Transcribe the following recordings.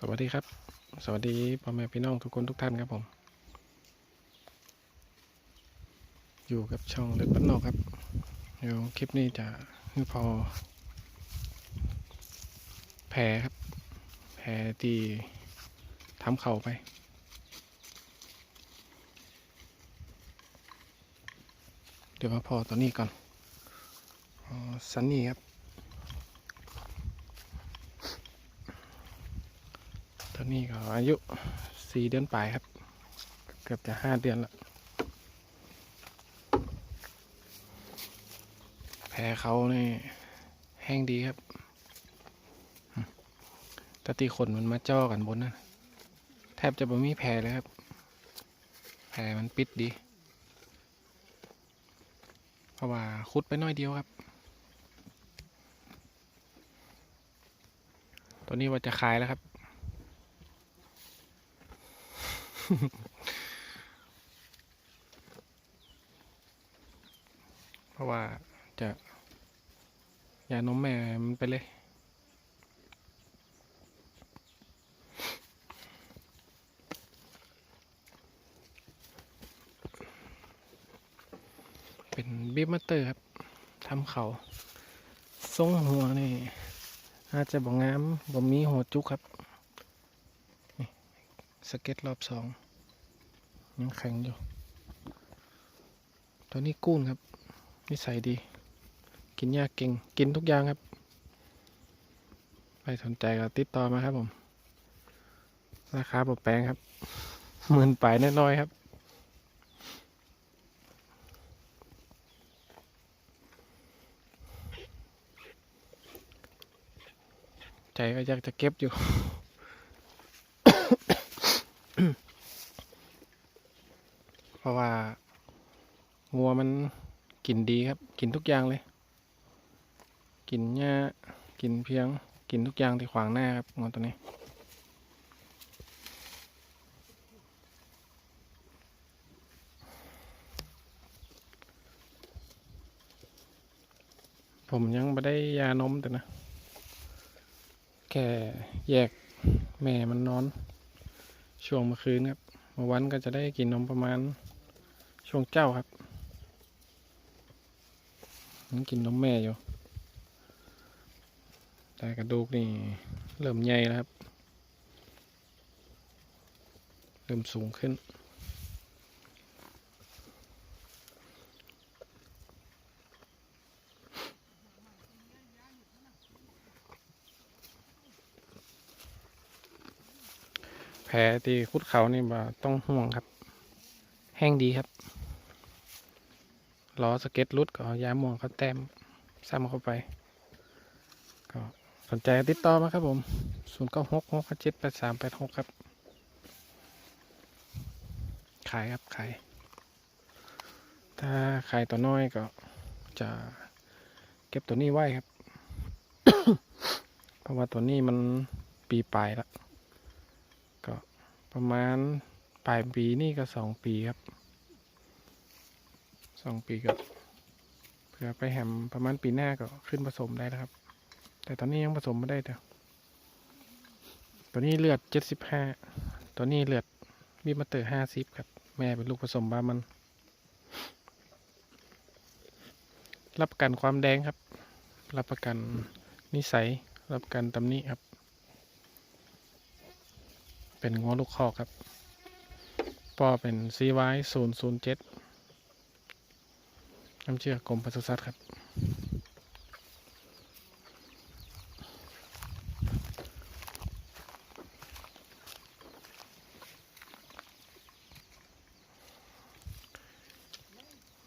สวัสดีครับ สวัสดีพ่อแม่พี่น้องทุกคนทุกท่านครับผม อยู่กับช่องเล็กบ้านนอกครับเดี๋ยวคลิปนี้จะให้พอแผลครับแผลที่ทำเข่าไปเดี๋ยวมาพอตัวนี้ก่อน ซันนี่ครับ ตอนนี้ก็อายุสี่เดือนปลายครับ เกือบจะห้าเดือนละแผลเขานี่แห้งดีครับแต่ตีขนมันมาจ้อกันบนนั่นแทบจะไม่มีแผลเลยครับ แผลมันปิดดี เพราะว่าคุดไปน้อยเดียวครับ ตัวนี้ว่าจะคลายแล้วครับ เพราะว่าจะยานมแม่มันไปเลยเป็นบีบมัตเตอร์ครับทำเขาทรงหัวนี่อาจจะบ่งามบ่มีหัวจุกครับ สเก็ตรอบสองยังแข็งอยู่ ตัวนี้กุ้นครับ นิสัยดี กินยากเก่ง กินทุกอย่างครับ ใครสนใจก็ติดต่อมาครับผม ราคาปรแปลงครับหมื่นปลายน้อยๆครับ ใจก็อยากจะเก็บอยู่ เพ ราะว่างัวมันกินดีครับ กินทุกอย่างเลย กินหญ้ากินเพียง กินทุกอย่างที่ขวางหน้าครับงัวตัวนี้ผมยังไม่ได้ยานมแต่นะ แค่แยกแม่มันนอน ช่วงเมื่อคืนครับเมื่อวันก็จะได้กินนมประมาณ ช่วงเจ้าครับยังกินนมแม่อยู่ แต่กระดูกนี่ เริ่มใหญ่แล้วครับ เริ่มสูงขึ้น แผลที่คุดเขานี่บ่ต้องห่วงครับ แห้งดีครับ ล้อสเก็ตรุดก็เอายาม่วงเขาแต้มซ้ำเข้าไป ก็สนใจติดต่อมาครับผม0 9 6 6 7 8 3 8 6ครับ ขายครับ ขาย ถ้าขายตัวน้อยก็จะเก็บตัวนี้ไว้ครับ เพราะว่าตัวนี้มันปีปลายแล้ว ก็ประมาณปลายปีนี่ก็สองปีครับ องปีก็เผื่อไปแฮมประมาณปีหน้าก็ขึ้นผสมได้แล้วครับ แต่ตอนนี้ยังผสมไม่ได้เดียวตัวนี้เลือดเจ็ดสิบห้าตัวนี้เลือดมีมาเตอร์ห้าสิบครับ แม่เป็นลูกผสมบามัน รับประกันความแดงครับ รับประกันนิสัย รับประกันตำหนิครับ เป็นงัวลูกคอครับปอเป็น CY 0 0 7 น้ำเชื่อกรมปศุสัตว์ครับ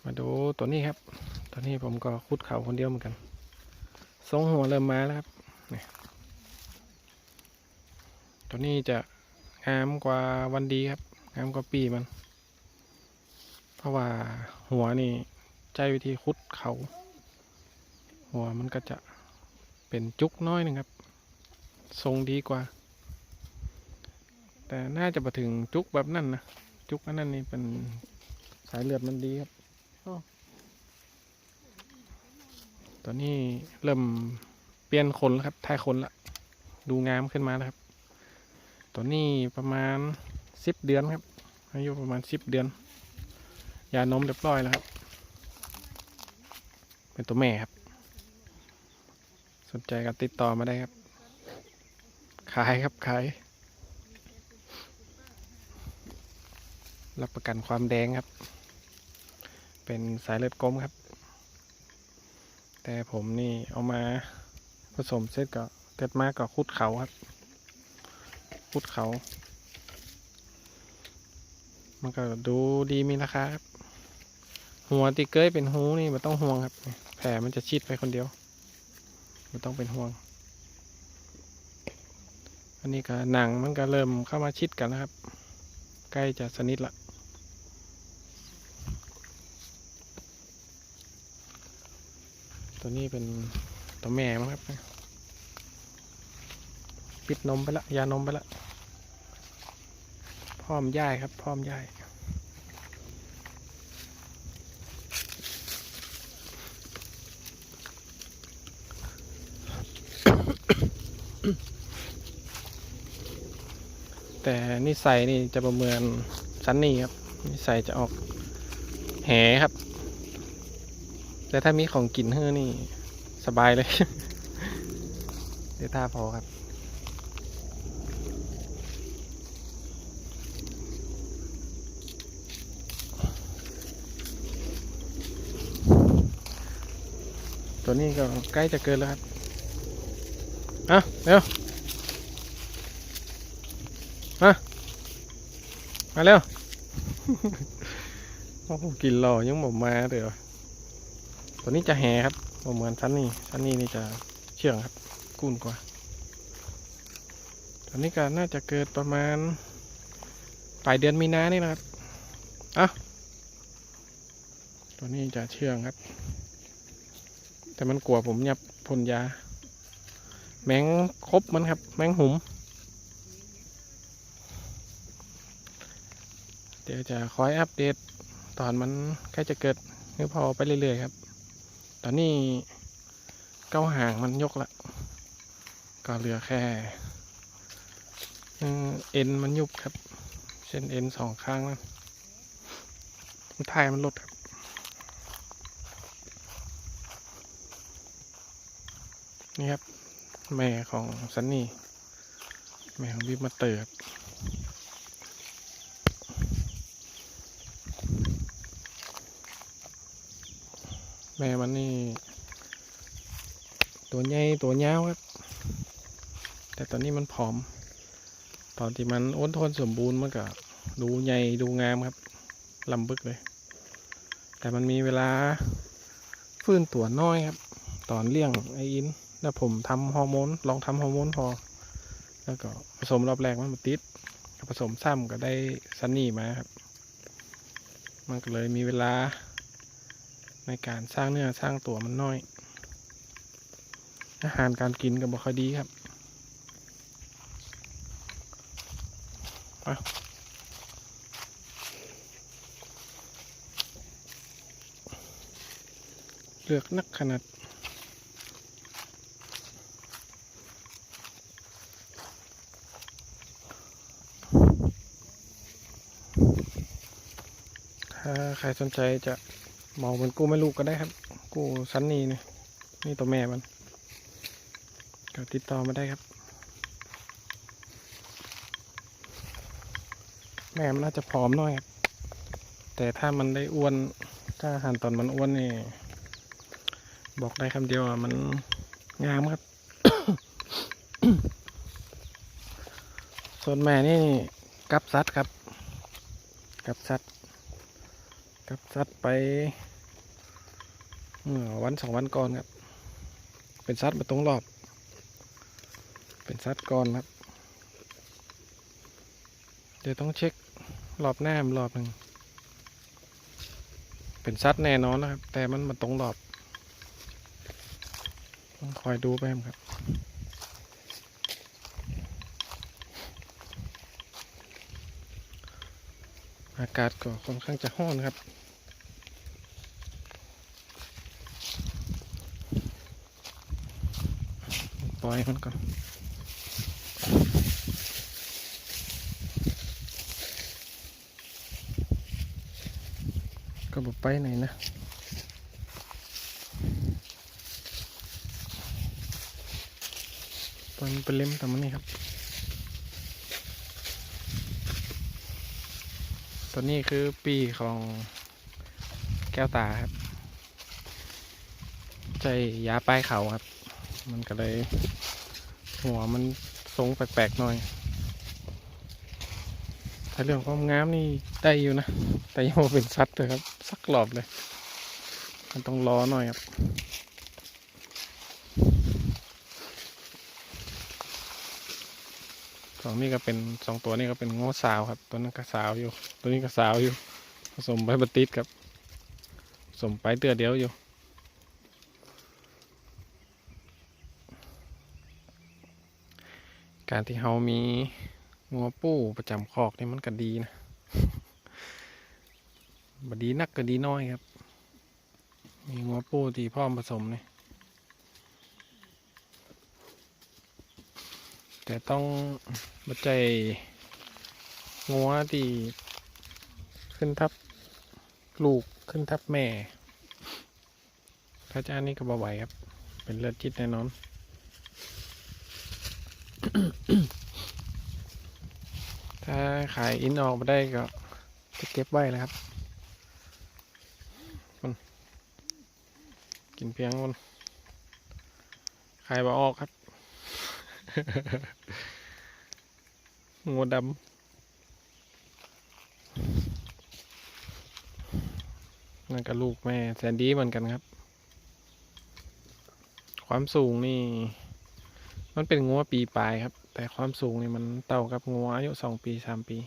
มาดูตัวนี้ครับ ตัวนี้ผมก็คุดเข่าคนเดียวเหมือนกันทรงหัวเริ่มมาแล้วครับนี่ตัวนี้จะงามกว่าวันดีครับ งามกว่าปีมัน เพราะว่าหัวนี่ ใจวิธีคุดเขา หัวมันก็จะเป็นจุกน้อยหนึงครับ ทรงดีกว่า แต่น่าจะมาถึงจุกแบบนั้นนะ จุกอันนั้นนี่เป็นสายเลือดมันดีครับอ้อตอนนี้เริ่มเปลี่ยนขนแล้วครับทายขนละดูงามขึ้นมาแล้วครับตัวนี้ประมาณสิบเดือนครับอายุประมาณสิบเดือนยานมเรียบร้อยแล้วครับ เป็นตัวแม่ครับ สนใจก็ติดต่อมาได้ครับ ขายครับขาย รับประกันความแดงครับ เป็นสายเลือดกลมครับ แต่ผมนี่เอามาผสมเสร็จก็เกิดมากก็คุดเขาครับ คุดเขา มันก็ดูดีมีราคาครับ หัวติเกยเป็นหูนี่มันต้องห่วงครับ แผลมันจะชิดไปคนเดียวมันต้องเป็นห่วง อันนี้ก็หนังมันก็เริ่มเข้ามาชิดกันแล้วครับ ใกล้จะสนิทละตัวนี้เป็นตัวแม่มั้งครับปิดนมไปละยานมไปละพร้อมย่ายครับ พร้อมย่าย แต่นิสัยนี่จะประเมินซันนี่ครับ นิสัยจะออกแหครับ แต่ถ้ามีของกินเฮ้อนี่ สบายเลยเดี๋ยวท่าพอครับตัวนี้ก็ใกล้จะเกินแล้วครับ อะ เร็ว มา มาเร็วโอ้โหกินรอยังบอกมาเดี๋ยวตัวนี้จะแห่ครับเหมือนชั้นนี้ชั้นนี้นี่จะเชื่องครับ กุ้นกว่าตัวนี้ก็น่าจะเกิดประมาณปลายเดือนมีนานี่นะครับอะตัวนี้จะเชื่องครับ แต่มันกลัวผมยับพ่นยา แมงครบมันครับ แมงหุม ดี๋ยวจะคอยอัปเดตตอนมันใกล้จะเกิดหรือพอไปเรื่อยๆครับ ตอนนี้เก้าหางมันยกละ ก็เหลือแค่เอ็นมันยุบครับ เส้นเอ็นสองข้างนะท้ายมันลดครับนี่ครับ แม่ของซันนี่ แม่ของบิ๊กมาเตอร์ครับ แม่มันนี่ ตัวใหญ่ตัวยาวครับ แต่ตอนนี้มันผอม ตอนที่มันอ้นทนสมบูรณ์มันก็ดูใหญ่ดูงามครับลำบึกเลย แต่มันมีเวลาฟื้นตัวน้อยครับ ตอนเลี้ยงไออินแล้วผมทำฮอร์โมนลองทำฮอร์โมนพอ แล้วก็ผสมรอบแรกมันมาติดผสมซ้ำก็ได้ซันนี่มาครับ มันก็เลยมีเวลา ในการสร้างเนื้อสร้างตัวมันน้อย อาหารการกินก็บ่ค่อยดีครับเลือกนักขนาดถ้าใครสนใจจะ มองเป็นกู้ไม่ลูกก็ได้ครับ กู้ซันนี่นี่นี่ตัวแม่มันก็ติดต่อมาได้ครับ แม่มันน่าจะผอมหน่อยครับ แต่ถ้ามันได้อ้วน ถ้าอาหารตอนมันอ้วนนี่บอกได้คำเดียวอะมันงามครับ ส่วนแม่นี่กับซัดครับ กับซัด กับซัดไปวันสองวันก่อนครับ เป็นซัดมาตรงรอบ เป็นซัดก่อนครับ เดี๋ยวต้องเช็ครอบหน้ามรอบหนึ่งเป็นซัดแน่นอนนะครับ แต่มันมาตรงรอบต้องคอยดูไปครับอากาศก็ค่อนข้างจะห้อนครับ อยมันก่อนก็บไปไหนนะตอนเป็นเล่มแต่มันนี้ครับ ตอนนี้คือปีของแก้วตาครับ ใจยาป้ายเขาครับ มันก็เลย หัวมันทรงแปลกๆหน่อย ถ้าเรื่องความงามนี่ได้อยู่นะ แต่ยังไม่เป็นซัดเลยครับ สักรอบเลย มันต้องรอหน่อยครับสองนี่ก็เป็นสองตัวนี่ก็เป็นง้อสาวครับ ตัวนั้นก็สาวอยู่ ตัวนี้ก็สาวอยู่ ผสมไปบัติดครับ ผสมไปเตือเดียวอยู่ การที่เรามีงัวปู้ประจำคอกนี่มันก็ดีนะบดีนักก็ดีน้อยครับ มีงัวปู้ที่พร้อมผสมนี่แต่ต้องบัใจงัวที่ขึ้นทับลูกขึ้นทับแม่ ถ้าจ้านี่ก็บ่ไหวครับ เป็นเลือดจิตแน่นอน ถ้าขายอินออกมาได้ก็จะเก็บไว้แล้วครับมันกินเพียงมันขายบ่ออกครับงูดำนั่นก็ลูกแม่แซนดี้เหมือนกันครับ ความสูงนี่ มันเป็นงัวปีปลายครับ แต่ความสูงนี่มันเต่ากับงัวอายุสองปีสามปี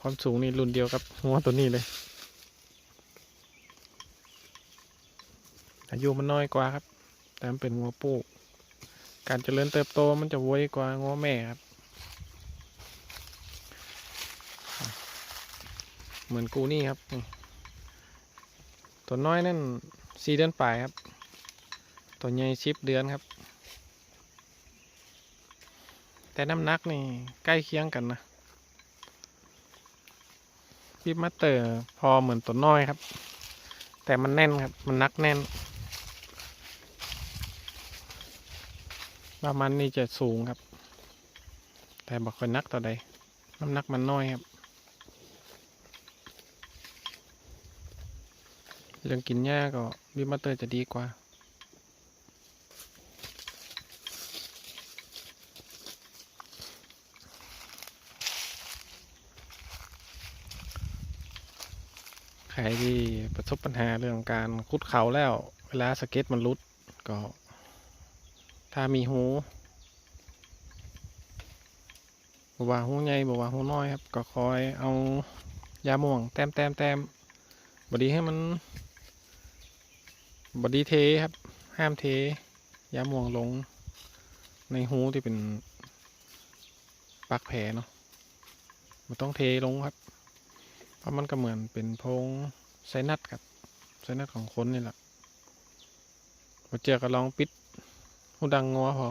ความสูงนี่รุ่นเดียวกับงัวตัวนี้เลย อายุมันน้อยกว่าครับ แต่มันเป็นงัวปูการเจริญเติบโตมันจะไวกว่างัวแม่ครับ เหมือนกูนี่ครับ ตัวน้อยนั่นสี่เดือนปลายครับ ตัวใหญ่ชิปเดือนครับ แต่น้ำหนักนี่ใกล้เคียงกันนะพี่มาเตอร์พอเหมือนตัวน้อยครับ แต่มันแน่นครับ มันนักแน่น ประมาณนี้จะสูงครับ แต่บอกค่อยนักต่อใดน้ำหนักมันน้อยครับเรื่องกินหญ้าก็บิมาเตอร์จะดีกว่า ใครที่ประสบปัญหาเรื่องการคุดเขาแล้ว เวลาสเก็ตมันรุดก็ ถ้ามีหูบอกว่าหูใหญ่บอกว่าหูน้อยครับ ก็คอยเอายาม่วงแต้มแต้มแต้มบดีให้มันบดีเทครับ ห้ามเท ยาม่วงลง ในหูที่เป็นปากแผลเนาะมันต้องเทลงครับ เพราะมันก็เหมือนเป็นพงไซนัสครับไซนัสของคนนี่แหละมาเจอก็ลองปิดหูดังงัวพอ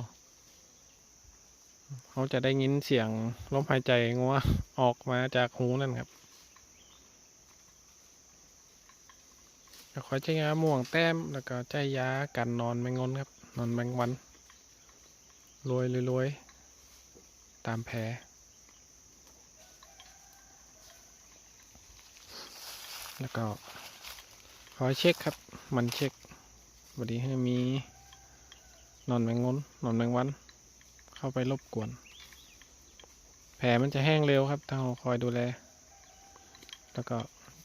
เขาจะได้ยินเสียงลมหายใจงัวออกมาจากหูนั่นครับก็คอยใช้ยาม่วงแต้มแล้วก็ใช้ยากันนอนแมงงนครับ นอนแมงวันรวยรวยตามแผล แล้วก็คอยเช็คครับ มันเช็คบดีให้มีนอนแมงงนนอนแมงวัน เข้าไปรบกวน แผลมันจะแห้งเร็วครับถ้าเราคอยดูแล แล้วก็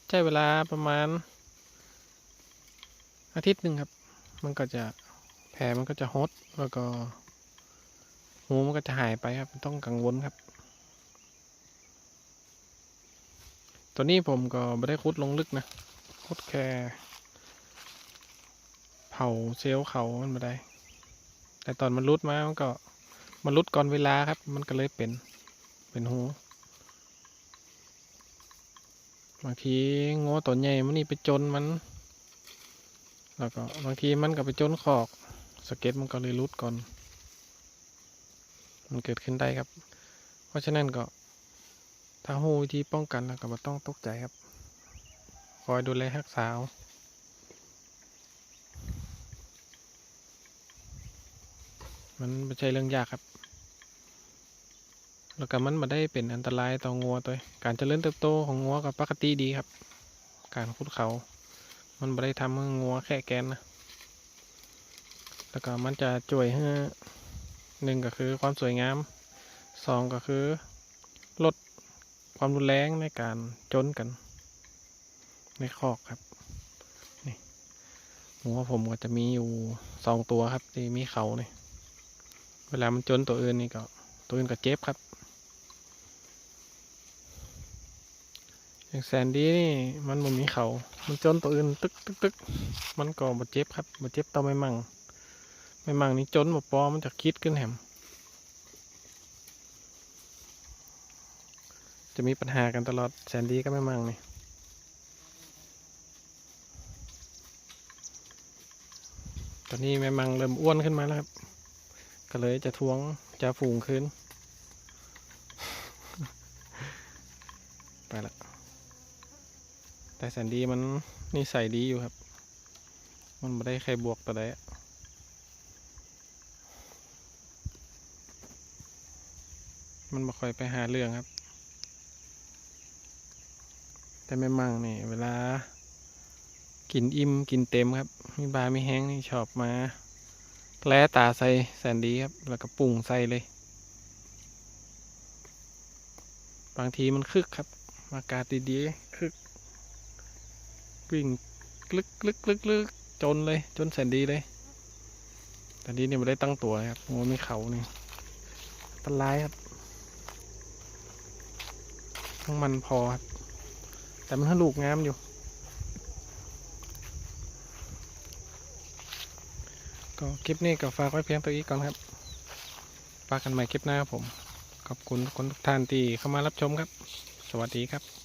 ใช้เวลาประมาณ อาทิตย์หนึ่งครับ มันก็จะแผลมันก็จะฮดแล้วก็หูมันก็จะหายไปครับ ต้องกังวลครับ ตัวนี้ผมก็ไม่ได้คุดลงลึกนะคุดแค่เผาเซลล์เขามันไม่ได้ แต่ตอนมันรุดมา มันก็มันรุดก่อนเวลาครับ มันก็เลยเป็น เป็นหูบางทีงัวตัวใหญ่มันนี่ไปจนมัน แล้วก็บางทีมันก็ไปจนขอกสเก็ตมันก็เลยรุดก่อน มันเกิดขึ้นได้ครับ เพราะฉะนั้นก็ ถ้าหูวิธีป้องกันแล้วก็บ่ต้องตกใจครับ คอยดูแลรักษามันไม่ใช่เรื่องยากครับ แล้วก็มันมาได้เป็นอันตรายต่องัวตัว การเจริญเติบโตของงัวก็ปกติดีครับ การขุดเขา มันไม่ได้ทำให้งัวแค่แกนนะ แล้วก็มันจะช่วยให้หนึ่งก็คือความสวยงามสองก็คือลด ความรุนแรงในการจนกัน ในคอกครับนี่หัวผมก็จะมีอยู่สองตัวครับ ที่มีเขาเนี่ยเวลามันจนตัวอื่นนี่ก็ ตัวอื่นก็เจ็บครับอย่างแซนดี้นี่มันมันมีเขา มันจนตัวอื่นตึกตึกตึกมันก็บาเจ็บครับบาเจ็บต่อไม่มั่งไม่มั่งนี่จนบ่ปอมันจะคิดขึ้นแหม จะมีปัญหากันตลอดแซนดี้ก็ไม่มั่งนี่ตอนนี้แม่มังเริ่มอ้วนขึ้นมาแล้วครับ ก็เลยจะทวงจะฝูงขึ้น ไปละ แต่แซนดี้มันนิสัยดีอยู่ครับ มันไม่ได้ใครบวกแต่ใดอะมันม่ค่อยไปหาเรื่องครับ แต่แม่มั่งนี่ เวลา กินอิ่มกินเต็มครับมีบามีแห้งนี่ชอบมาแล้ตาใส่แซนดีครับ แล้วก็ปรุงใส่เลย บางทีมันคึกครับอากาศดีๆคึกวิ่งลึกลึกลึกลึกจนเลย จนแสนดีเลยแต่นี้เนี่ยไม่ได้ตั้งตัวครับงัวมีเขานี่อันตรายครับทั้งมันพอครับ แต่มันลูกงามอยู่ ก็คลิปนี้ก็ฝากไว้เพียงตัวนี้ก่อนครับฝากกันใหม่คลิปหน้าครับผม ขอบคุณคนทุกท่านที่เข้ามารับชมครับ สวัสดีครับ